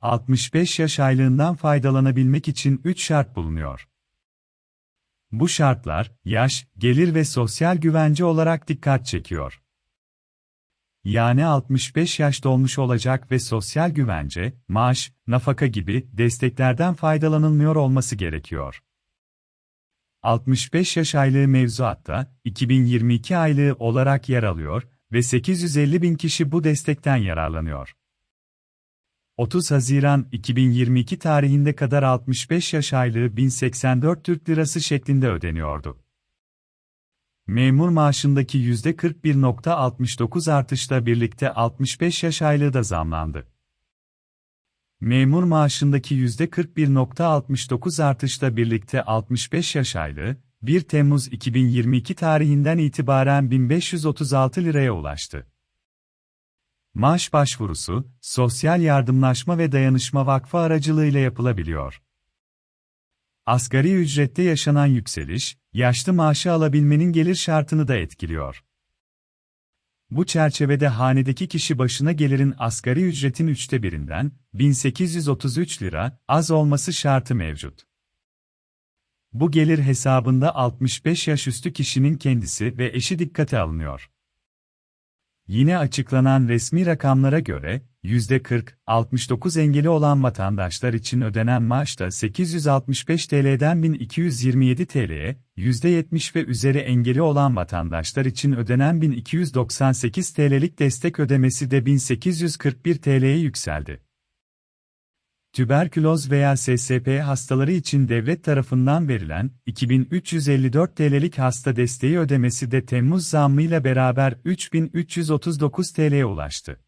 65 yaş aylığından faydalanabilmek için 3 şart bulunuyor. Bu şartlar, yaş, gelir ve sosyal güvence olarak dikkat çekiyor. Yani 65 yaş dolmuş olacak ve sosyal güvence, maaş, nafaka gibi desteklerden faydalanılmıyor olması gerekiyor. 65 yaş aylığı mevzuatta 2022 aylığı olarak yer alıyor ve 850 bin kişi bu destekten yararlanıyor. 30 Haziran 2022 tarihinde kadar 65 yaş aylığı 1084 Türk Lirası şeklinde ödeniyordu. Memur maaşındaki %41.69 artışla birlikte 65 yaş aylığı da zamlandı. Memur maaşındaki %41.69 artışla birlikte 65 yaş aylığı, 1 Temmuz 2022 tarihinden itibaren 1536 liraya ulaştı. Maaş başvurusu, Sosyal Yardımlaşma ve Dayanışma Vakfı aracılığıyla yapılabiliyor. Asgari ücrette yaşanan yükseliş, yaşlı maaşı alabilmenin gelir şartını da etkiliyor. Bu çerçevede hanedeki kişi başına gelirin asgari ücretin üçte birinden, 1833 lira, az olması şartı mevcut. Bu gelir hesabında 65 yaş üstü kişinin kendisi ve eşi dikkate alınıyor. Yine açıklanan resmi rakamlara göre, %40-69 engeli olan vatandaşlar için ödenen maaş da 865 TL'den 1227 TL'ye, %70 ve üzeri engeli olan vatandaşlar için ödenen 1298 TL'lik destek ödemesi de 1841 TL'ye yükseldi. Tüberküloz veya SSP hastaları için devlet tarafından verilen 2354 TL'lik hasta desteği ödemesi de Temmuz zammıyla beraber 3339 TL'ye ulaştı.